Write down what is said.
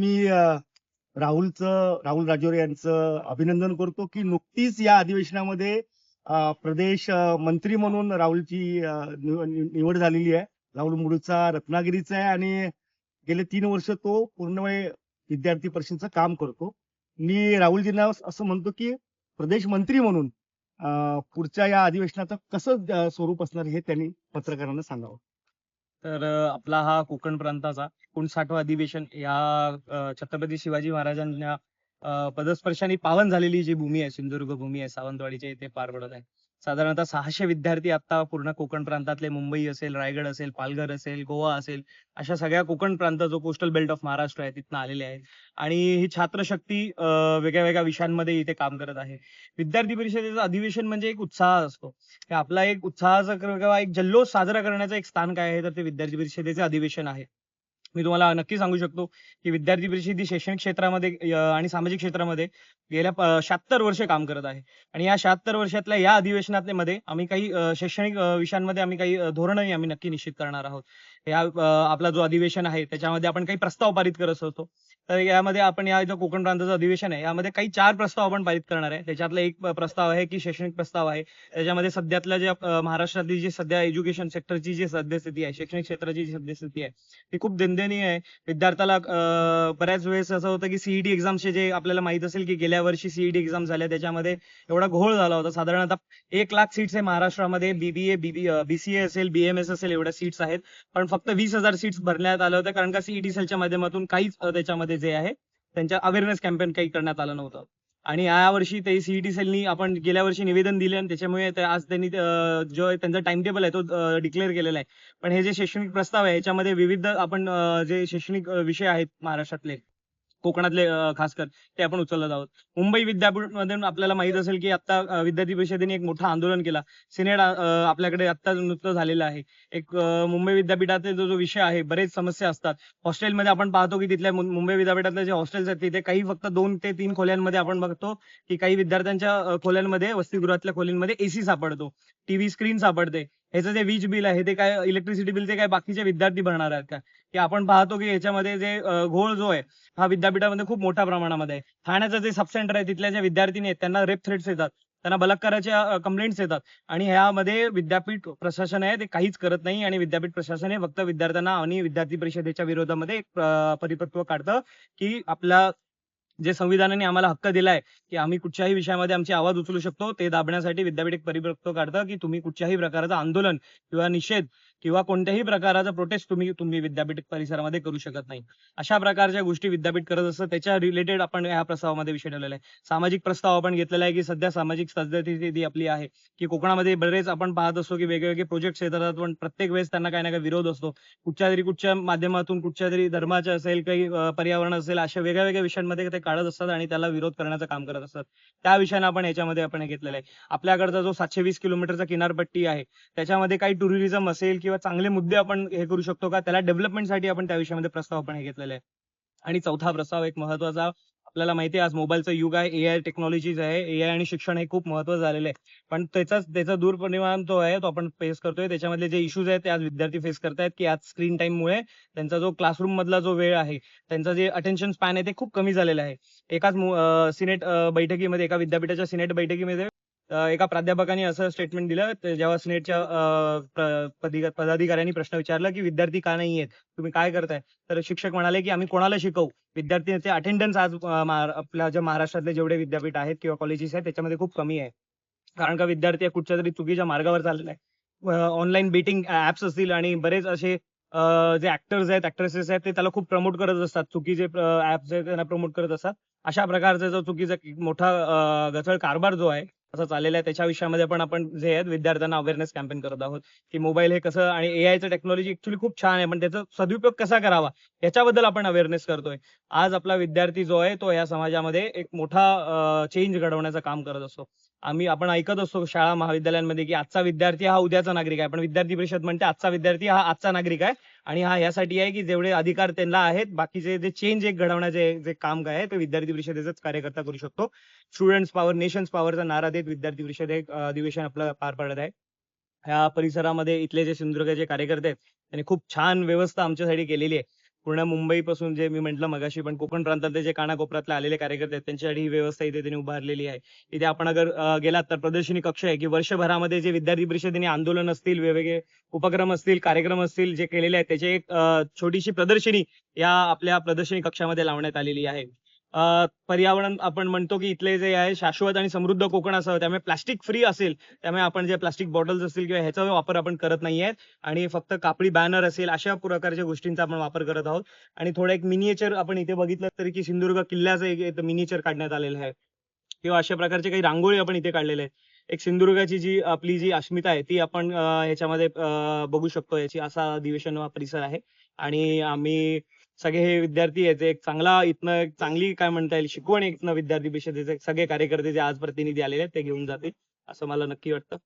मी राहुलचं राहुल राजोरे यांचं अभिनंदन करतो की नुकतीच या अधिवेशनामध्ये प्रदेश मंत्री म्हणून राहुलची निवड झालेली आहे. राहुल मूळचा रत्नागिरीचा आहे आणि गेले तीन वर्ष तो पूर्णवेळ विद्यार्थी परिषदेचं काम करतो. मी राहुलजींना असं म्हणतो की प्रदेश मंत्री म्हणून पुढच्या या अधिवेशनाचं कसं स्वरूप असणार हे त्यांनी पत्रकारांना सांगावं. तर आपला हा कोकण प्रांताचा एकोणसाठवा अधिवेशन या छत्रपती शिवाजी महाराजांच्या पदस्पर्शाने पावन झालेली जी भूमी आहे सिंधुदुर्ग भूमी आहे सावंतवाडीच्या इथे पार पडत आहे. साधारणतः सहाशे विद्यार्थी आता पूर्ण कोकण प्रांतातले. मुंबई असेल रायगड असेल पालघर असेल गोवा असेल अशा सगळ्या कोकण प्रांत जो कोस्टल बेल्ट ऑफ महाराष्ट्र आहे तिथनं आलेले आहेत. आणि ही छात्रशक्ती वेगळ्या वेगळ्या विषयांमध्ये इथे काम करत आहे. विद्यार्थी परिषदेचं अधिवेशन म्हणजे एक उत्साह असतो. आपला एक उत्साहाचा किंवा एक जल्लोष साजरा करण्याचं एक स्थान काय आहे? तर ते विद्यार्थी परिषदेचे अधिवेशन आहे. मी तुम्हाला नक्की सांगू शकतो की विद्यार्थी परिषद ही शैक्षणिक क्षेत्रामध्ये आणि सामाजिक क्षेत्रामध्ये गेल्या शहात्तर वर्षे काम करत आहे. आणि या शहात्तर वर्षातल्या या अधिवेशनात मध्ये आम्ही काही शैक्षणिक विषयांमध्ये आम्ही काही धोरणही आम्ही नक्की निश्चित करणार आहोत. या आपला जो अधिवेशन आहे त्याच्यामध्ये आपण काही प्रस्ताव पारित करत असतो. तर यामध्ये आपण या जो कोकण प्रांताचं अधिवेशन आहे. यामध्ये काही चार प्रस्ताव आपण पारित करणार आहे. त्याच्यातला एक प्रस्ताव आहे की शैक्षणिक प्रस्ताव आहे. त्याच्यामध्ये सध्यातल्या ज्या महाराष्ट्रातली जी सध्या एज्युकेशन सेक्टरची जी सद्यस्थिती आहे शैक्षणिक क्षेत्राची जी सद्यस्थिती आहे ती खूप दयनीय आहे. विद्यार्थ्याला बऱ्याच वेळेस असं होतं की सीईटी एक्झामचे जे आपल्याला माहीत असेल की गेल्या वर्षी सीईटी एक्झाम झाल्या त्याच्यामध्ये एवढा घोळ झाला होता. साधारणतः एक लाख सीट्स आहे महाराष्ट्रामध्ये. बीबीए बीबी बीसीए असेल बीएमएस असेल एवढ्या सीट्स आहेत. पण फक्त वीस हजार सीट्स भरण्यात आल्या होत्या कारण का सीईटी सेलच्या माध्यमातून काहीच त्याच्यामध्ये जे आहे त्यांच्या अवेअरनेस कॅम्पेन काही करण्यात आलं नव्हतं. आणि या वर्षी ते सीईटी सेलनी आपण गेल्या वर्षी निवेदन दिले आणि त्याच्यामुळे आज त्यांनी जो त्यांचा टाइम टेबल आहे तो डिक्लेअर केलेला आहे. पण हे जे शैक्षणिक प्रस्ताव आहे याच्यामध्ये विविध आपण जे शैक्षणिक विषय आहेत महाराष्ट्रातले कोकणातले खासकर ते आपण उचलत आहोत. मुंबई विद्यापीठमधून आपल्याला माहीत असेल की आता विद्यार्थी परिषदेने एक मोठं आंदोलन केला. सिनेट आपल्याकडे आता नुकतं झालेलं आहे. एक मुंबई विद्यापीठातले जो जो विषय आहे बरेच समस्या असतात. हॉस्टेलमध्ये आपण पाहतो की तिथल्या मुंबई विद्यापीठातले जे हॉस्टेल्स आहेत तिथे काही फक्त दोन ते तीन खोल्यांमध्ये आपण बघतो की काही विद्यार्थ्यांच्या खोल्यांमध्ये वसतिगृहातल्या खोलींमध्ये एसी सापडतो. टीव्ही स्क्रीन सापडते. ह्याचं जे वीज बिल आहे ते काय इलेक्ट्रिसिटी बिल ते काय बाकीचे विद्यार्थी भरणार आहेत का? की आपण पाहतो की याच्यामध्ये जे घोळ जो आहे हा विद्यापीठामध्ये खूप मोठ्या प्रमाणामध्ये आहे. ठाण्याचं जे सब सेंटर आहे तिथल्या ज्या विद्यार्थी आहेत त्यांना रेप थ्रेट्स येतात. त्यांना बलात्काराच्या कंप्लेंट्स येतात. आणि ह्यामध्ये विद्यापीठ प्रशासन आहे ते काहीच करत नाही आणि विद्यापीठ प्रशासन हे फक्त विद्यार्थ्यांना आणि विद्यार्थी परिषदेच्या विरोधामध्ये एक परिपक्व काढतं की आपला जे संविधानाने आम्हाला हक्क दिलाय की आम्ही कुठच्याही विषयामध्ये आमची आवाज उचलू शकतो ते दाबण्यासाठी विद्यापीठ एक काढतं की तुम्ही कुठच्याही प्रकारचं आंदोलन किंवा निषेध किंवा कोणत्याही प्रकाराचा प्रोटेस्ट तुम्ही तुम्ही विद्यापीठ परिसरामध्ये करू शकत नाही. अशा प्रकारच्या गोष्टी विद्यापीठ करत असतं. त्याच्या रिलेटेड आपण या प्रस्तावामध्ये विषय ठेवलेला आहे. सामाजिक प्रस्ताव आपण घेतलेला आहे की सध्या सामाजिक सद्यस्थिती आपली आहे की कोकणामध्ये बरेच आपण पाहत असतो की वेगवेगळे प्रोजेक्ट येतात पण प्रत्येक वेळेस त्यांना काही ना काही विरोध असतो. कुठच्या तरी कुठच्या माध्यमातून कुठच्या तरी धर्माचे असेल काही पर्यावरण असेल अशा वेगळ्या वेगळ्या विषयांमध्ये ते काढत असतात आणि त्याला विरोध करण्याचं काम करत असतात. त्या विषयानं आपण याच्यामध्ये आपण घेतलेला घेतलेलं आहे. आपल्याकडचा जो सातशे वीस किलोमीटरचा किनारपट्टी आहे त्याच्यामध्ये काही टुरिझम असेल किंवा किंवा चांगले मुद्दे आपण हे करू शकतो का? त्याला डेव्हलपमेंटसाठी आपण त्या विषयामध्ये प्रस्ताव आपण हे घेतलेला आहे. आणि चौथा प्रस्ताव एक महत्त्वाचा आपल्याला माहिती आहे आज मोबाईलचं युग आहे ए आय टेक्नॉलॉजीज आहे ए आय आणि शिक्षण हे खूप महत्वाचं झालेलं आहे. पण त्याचाच त्याचा दुर्परिणाम जो आहे तो आपण फेस करतोय. त्याच्यामधले जे इश्यूज आहेत ते आज विद्यार्थी फेस करतायत की आज स्क्रीन टाइम मुळे त्यांचा जो क्लासरूम मधला जो वेळ आहे त्यांचा जे अटेन्शन स्पॅन आहे ते खूप कमी झालेलं आहे. एकाच सिनेट बैठकीमध्ये एका विद्यापीठाच्या सिनेट बैठकीमध्ये एका प्राध्यापकाने असं स्टेटमेंट दिलं. जेव्हा स्नेटच्या पदाधिकाऱ्यांनी प्रश्न विचारला की विद्यार्थी का नाही आहेत तुम्ही काय करताय? तर शिक्षक म्हणाले की आम्ही कोणाला शिकवू? विद्यार्थ्यांचे अटेंडन्स आज आपल्या ज्या महाराष्ट्रातले जेवढे विद्यापीठ आहेत किंवा कॉलेजेस आहेत त्याच्यामध्ये खूप कमी आहे. कारण का विद्यार्थी कुठच्या तरी चुकीच्या मार्गावर चाललेला आहे ऑनलाईन बेटिंग ऍप्स असतील आणि बरेच असे जे ऍक्टर्स आहेत ऍक्ट्रेसेस आहेत ते त्याला खूप प्रमोट करत असतात. चुकीचे ऍप्स आहेत त्यांना प्रमोट करत असतात. अशा प्रकारचा जो चुकीचा मोठा अ, गचळ कारभार जो आहे असं चाललेलं आहे. त्याच्या विषयामध्ये पण आपण जे आहेत विद्यार्थ्यांना अवेअरनेस कॅम्पेन करत आहोत की मोबाईल हे कसं आणि एआयचं टेक्नॉलॉजी ऍक्च्युली खूप छान आहे. पण त्याचा सदुपयोग कसा करावा याच्याबद्दल आपण अवेअरनेस करतोय. आज आपला विद्यार्थी जो आहे तो या समाजामध्ये एक मोठा चेंज घडवण्याचं काम करत असतो. आम्ही आपण ऐकत असतो शाळा महाविद्यालयांमध्ये की आजचा विद्यार्थी हा उद्याचा नागरिक आहे. पण विद्यार्थी परिषद म्हणते आजचा विद्यार्थी हा आजचा नागरिक आहे. आणि हा यासाठी आहे की जेवढे अधिकार त्यांना आहेत बाकीचे जे चेंज एक घडवण्याचे जे काम काय आहे ते विद्यार्थी परिषदेचाच कार्यकर्ता करू शकतो. स्टुडंट्स पॉवर नेशन्स पॉवरचा नारा देत विद्यार्थी परिषद एक अधिवेशन आपलं पार पडत आहे. ह्या परिसरामध्ये इथले जे सिंधुदुर्गाचे कार्यकर्ते आहेत त्यांनी खूप छान व्यवस्था आमच्यासाठी केलेली आहे. पूर्ण मुंबईपासून जे मी म्हंटल मगाशी पण कोकण प्रांतातले जे कानाकोपऱ्यातले आलेले कार्यकर्ते आहेत त्यांच्यासाठी ही व्यवस्था इथे त्यांनी उभारलेली आहे. इथे आपण अगर गेलात तर प्रदर्शनी कक्ष आहे की वर्षभरामध्ये जे विद्यार्थी परिषदेने आंदोलन असतील वेगवेगळे उपक्रम असतील कार्यक्रम असतील जे केलेले आहेत त्याची एक छोटीशी प्रदर्शनी या आपल्या प्रदर्शनी कक्षामध्ये लावण्यात आलेली आहे. पर्यावरण आपण म्हणतो की इथले जे आहे शाश्वत आणि समृद्ध कोकण असावं त्यामुळे प्लास्टिक फ्री असेल त्यामुळे आपण जे प्लास्टिक बॉटल्स असतील किंवा ह्याचा वापर आपण करत नाहीये आणि फक्त कापडी बॅनर असेल अशा प्रकारच्या गोष्टींचा आपण वापर करत आहोत. आणि थोडं एक मिनिएचर आपण इथे बघितलं तरी की सिंधुदुर्ग किल्ल्याचं एक मिनिएचर काढण्यात आलेलं आहे. किंवा अशा प्रकारचे काही रांगोळी आपण इथे काढलेले आहेत. एक सिंधुदुर्गाची जी आपली जी अस्मिता आहे ती आपण याच्यामध्ये ह्याच्यामध्ये बघू शकतो. याची असा अधिवेशन परिसर आहे. आणि आम्ही सगळे हे विद्यार्थी याचे एक चांगला इथनं एक चांगली काय म्हणता येईल शिकवण इथनं विद्यार्थी परिषदेचे. सगळे कार्यकर्ते जे आज प्रतिनिधी आलेले आहेत ते घेऊन जातील असं मला नक्की वाटतं.